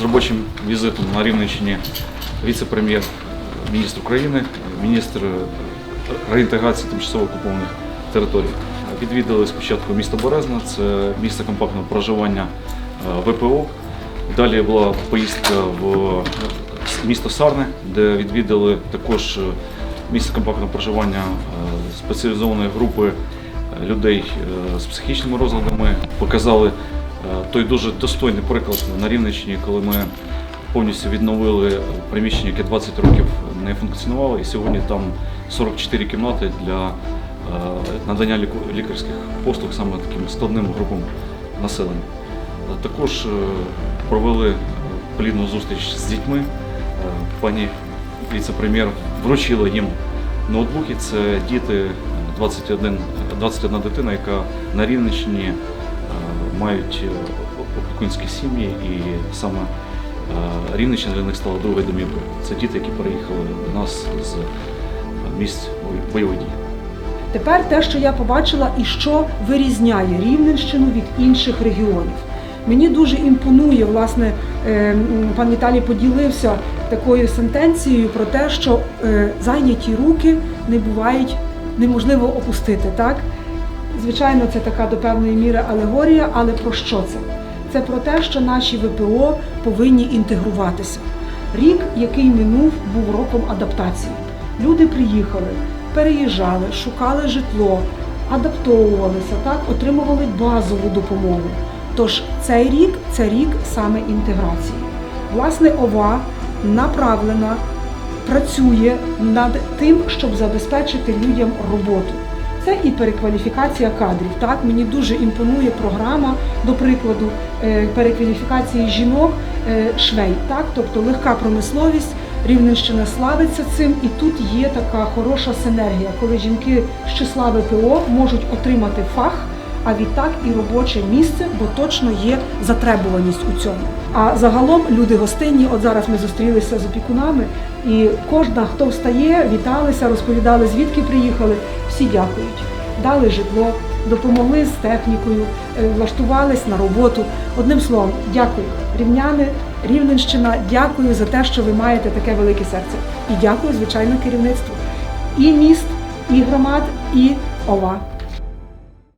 з робочим візитом на Рівненщині віце-прем'єр міністр України, міністр реінтеграції тимчасово окупованих територій. Відвідали спочатку місто Березна, це місце компактного проживання е, ВПО. Далі була поїздка в місто Сарне, де відвідали також е, місце компактного проживання е, спеціалізованої групи людей з психічними розладами. Показали той дуже достойний приклад на Рівненщині, коли ми повністю відновили приміщення, яке 20 років не функціонувало, і сьогодні там 44 кімнати для е, надання лікарських послуг саме таким складним групам населення. Е, Також е, провели е, плідну зустріч з дітьми. Е, Пані віце-прем'єр вручила їм ноутбуки. Це діти, е, 21, 21 дитина, яка на Рівненщині е, мають е, опікунські сім'ї, і саме е, Рівненщина для них стала другою домівкою. Це діти, які переїхали до нас з е, місць бой- бойових дій. Тепер те, що я побачила і що вирізняє Рівненщину від інших регіонів. Мені дуже імпонує, власне, пан Віталій поділився такою сентенцією про те, що зайняті руки не бувають неможливо опустити. Так? Звичайно, це така до певної міри алегорія, але про що це? Це про те, що наші ВПО повинні інтегруватися. Рік, який минув, був роком адаптації. Люди приїхали, переїжджали, шукали житло, адаптовувалися, так, отримували базову допомогу. Тож цей рік це рік саме інтеграції. Власне, ОВА направлена, працює над тим, щоб забезпечити людям роботу. Це і перекваліфікація кадрів. Так мені дуже імпонує програма, до прикладу, е, перекваліфікації жінок е, швей. Так, тобто легка промисловість. Рівненщина славиться цим, і тут є така хороша синергія, коли жінки з числа ВПО можуть отримати фах, а відтак і робоче місце, бо точно є затребуваність у цьому. А загалом люди гостинні. От зараз ми зустрілися з опікунами, і кожна, хто встає, віталися, розповідали, звідки приїхали. Всі дякують. Дали житло, допомогли з технікою, е, влаштувались на роботу. Одним словом, дякую, рівняни, Рівненщина. Дякую за те, що ви маєте таке велике серце. І дякую, звичайно, керівництву і міст, і громад, і ОВА.